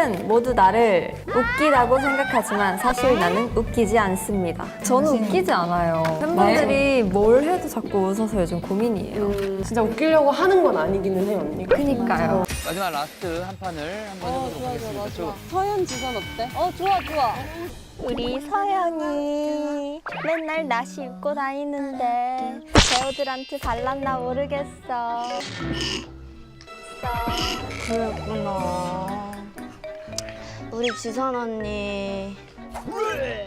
팬들은 모두 나를 웃기다고 생각하지만 사실 나는 웃기지 않습니다. 저는 웃기지 않아요. 팬분들이 뭘 해도 자꾸 웃어서 요즘 고민이에요. 진짜 웃기려고 하는 건 아니기는 해요, 언니. 그니까요. 마지막 라스트 한 판을 한번 해보도록 하겠습니다. 저 서현 지선 어때? 어 좋아 좋아. 우리 서연이 맨날 나시 입고 다니는데 배우들한테 잘났나 모르겠어. 그랬구나. 우리 지선 언니.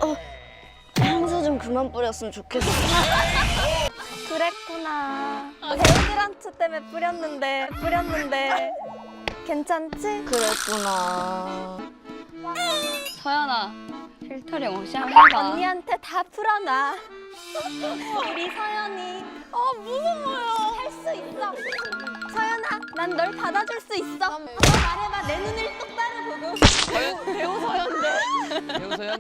어 향수 좀 그만 뿌렸으면 좋겠어. 그랬구나. 배우들한테 때문에 뿌렸는데 뿌렸는데 괜찮지? 그랬구나. 서연아 필터링 혹시 한번 해봐 언니한테 다 풀어놔. 우리 서연이. 어 무서워요. 할 수 있어. 서연아, 난 널 받아줄 수 있어. 조연.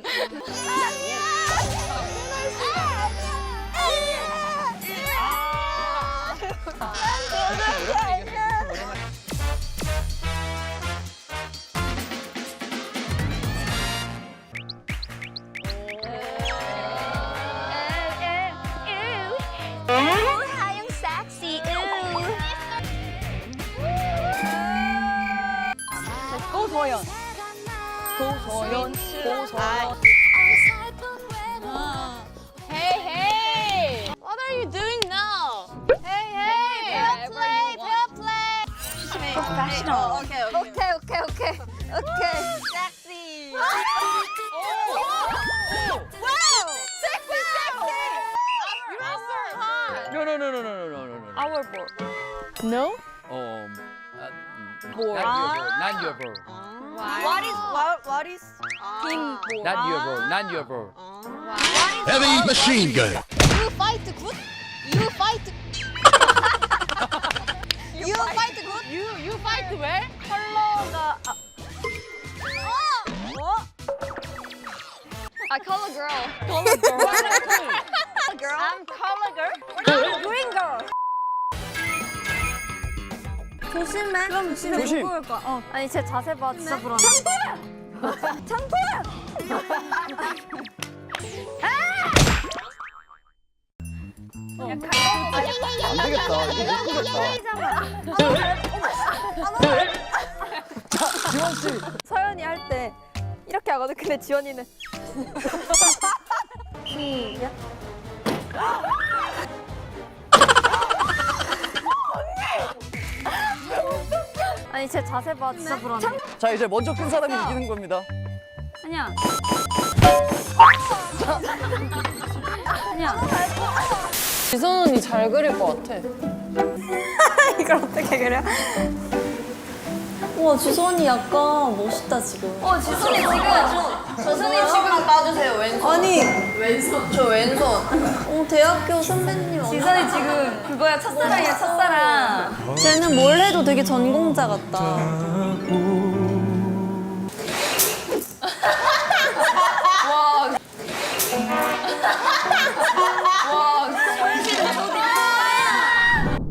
하영 섹시 우. 오, 도연. 고소연 고소연 Hey hey. What are you doing now? Hey hey. Fair play play Professional Sexy. Wow Sexy sexy. You're so hot. No no no no no no no no Our board. No? Um uh, board. Not your board Not your board bro. What is what what is ah. king Not your bro. Ah. Not your bro. Heavy machine gun. You fight good? You fight 조심해. 그럼 조심해. 조심. 누구일 거야? 어. 아니 제 자세 봐. 진짜 불안해. 창포야. 창포야. 안 되겠다. 이거 못 끄겠다. 자, 지원 씨. 서연이 할 때 이렇게 하거든. 근데 지원이는 시작. 아니 제 자세 봐. 진짜 불안해. 자, 이제 먼저 끈 사람이 이기는 겁니다. 아니야. 아니야. 지선 언니 잘 그릴 것 같아. 이걸 어떻게 그려? 와 지선이 약간 멋있다 지금. 어 지선이 지금 지선이 지금 봐주세요 왼손. 아니 왼손. 저 왼손. 어, 대학교 선배님. 지선이 지금 그거야 첫사랑이야 첫사랑. 쟤는 뭘 해도 되게 전공자 같다.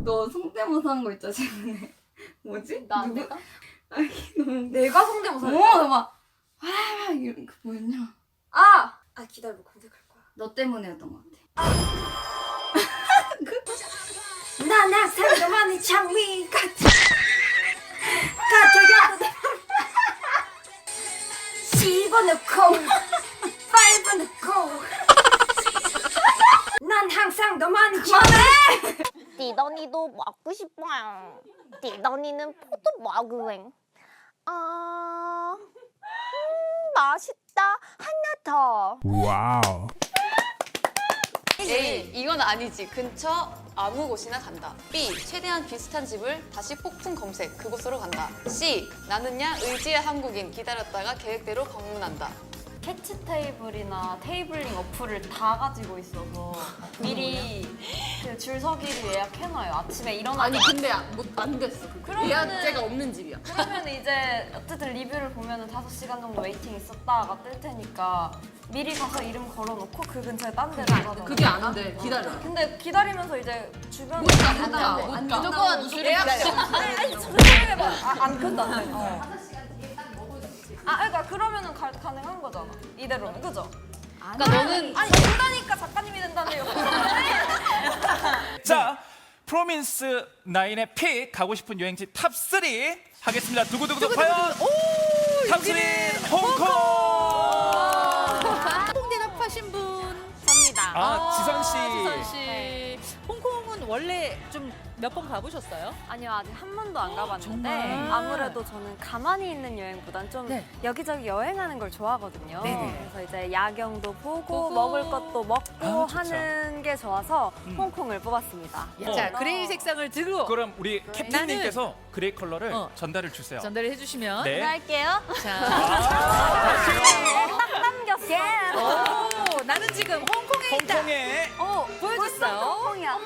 너 성대모사 한 거 있잖아 최근에. 뭐지? 나 누구? 내가? 아니 너무 내가 성대모사. 어, 막 아, 이런 그 뭐였냐? 아! 아 기다려 검색할 거야. 너 때문에였던 것 같아. 나나 상도만이 장미 같아. 같아가 씹어놓고 밟아놓고 난 항상 너만이 그만해! 디더니도 먹고 싶어요. 디더니는 포도 먹으랭. 아, 음, 맛있다. 하나 더. Wow. A. 이건 아니지. 근처 아무 곳이나 간다. B. 최대한 비슷한 집을 다시 폭풍 검색. 그곳으로 간다. C. 나는야 의지의 한국인. 기다렸다가 계획대로 방문한다. 캐치 테이블이나 테이블링 어플을 다 가지고 있어서 미리 그 줄 서기를 예약해놔요. 아침에 일어나. 아니 근데 못, 안 됐어. 그러면은- 예약제가 없는 집이야. 그러면 이제 어쨌든 리뷰를 보면은 5시간 정도 웨이팅 있었다가 뜰 테니까 미리 가서 이름 걸어놓고 그 근처에 딴 데로 가서 그게 안 돼. 기다려. 근데 기다리면서 이제 주변에 못 가, 못 가, 못 가. 무조건 예약제. 아니, 아니, 천천히 해봐. 아, 안 돼. 어. 아 그러니까 그러면은 가, 가능한 거잖아. 이대로는 그죠? 그러니까 너는 아니 된다니까 작가님이 된다네요. 자, 프로민스 나인의 픽 가고 싶은 여행지 탑 3 하겠습니다. 두구두구두 과연 탑 3 홍콩. 홍콩 대답하신 분. 접니다. 아, 지선 씨. 지선 씨. 홍콩 은 원래 좀 몇 번 가보셨어요? 아니요 아직 한 번도 안 가봤는데 정말? 아무래도 저는 가만히 있는 여행보단 좀 네. 여기저기 여행하는 걸 좋아하거든요. 네네. 그래서 이제 야경도 보고, 보고. 먹을 것도 먹고 아, 좋죠. 하는 게 좋아서 음. 홍콩을 뽑았습니다. 자, 그레이 색상을 들고 그럼 우리 캡틴님께서 그레이 컬러를 어. 전달을 주세요. 전달을 해주시면. 네. 할게요. 자, 딱 남겼어. 오, 나는 지금 홍콩에 있다. 홍콩에. 어, 보여줬어요. 홍콩이야.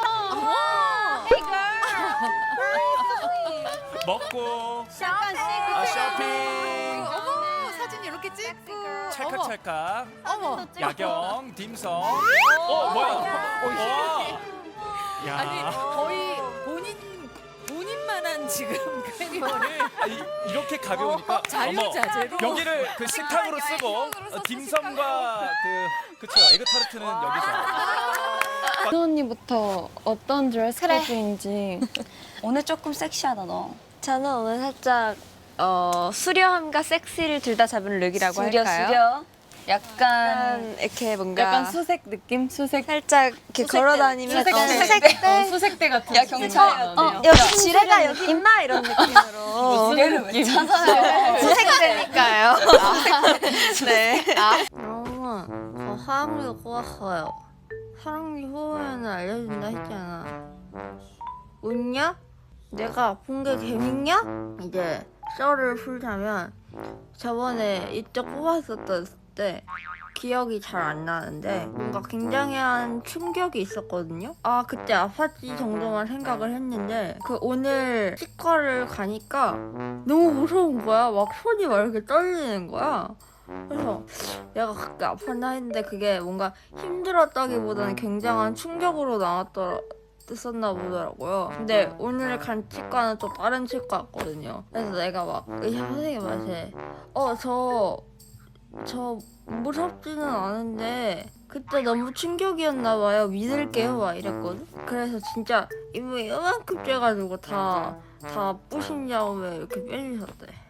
먹고. 약간 아, 쇼핑. 어머, 사진 이렇게 찍고. 찰칵찰칵. 어머, 어머. 야경 딤섬. 어 뭐야? 와. 야. 아니, 거의 지금 캐리어를 아니, 이렇게 가벼우니까 어머 자유자재로. 여기를 그 식탁으로 쓰고 어, 딤섬과 그 그쵸 에그타르트는 여기서 그 언니부터 어떤 드레스 코드인지 오늘 조금 섹시하다 너. 저는 오늘 살짝 어, 수려함과 섹시를 둘 다 잡은 룩이라고 수려, 할까요? 수려. 약간 이렇게 뭔가 약간 수색 느낌? 수색 살짝 이렇게 걸어 다니면서 수색대. 어, 수색대 같은 야 경찰 어, 여기 지뢰가 여기 있나 이런 느낌으로 지뢰를 왜 찾아요 수색되니까요. 네. 여러분, 저 사랑니가 꼬았어요. 사랑니 후에는 알려준다 했잖아. 웃냐? 내가 아픈 게 재밌냐? 이제 썰을 풀자면 저번에 이쪽 뽑았었던 때 기억이 잘 안 나는데 뭔가 굉장한 충격이 있었거든요. 아 그때 아팠지 정도만 생각을 했는데 그 오늘 치과를 가니까 너무 무서운 거야. 막 손이 막 이렇게 떨리는 거야. 그래서 내가 그렇게 아팠나 했는데 그게 뭔가 힘들었다기보다는 굉장한 충격으로 나왔더라. 썼나 보더라고요. 근데 오늘 간 치과는 또 다른 치과였거든요. 그래서 내가 막 의사 선생님한테 어저 저 무섭지는 않은데 그때 너무 충격이었나 봐요. 믿을게요. 막 이랬거든. 그래서 진짜 이분이 이만큼 쬐가지고 다다 부신 다음에 이렇게 빼주셨대.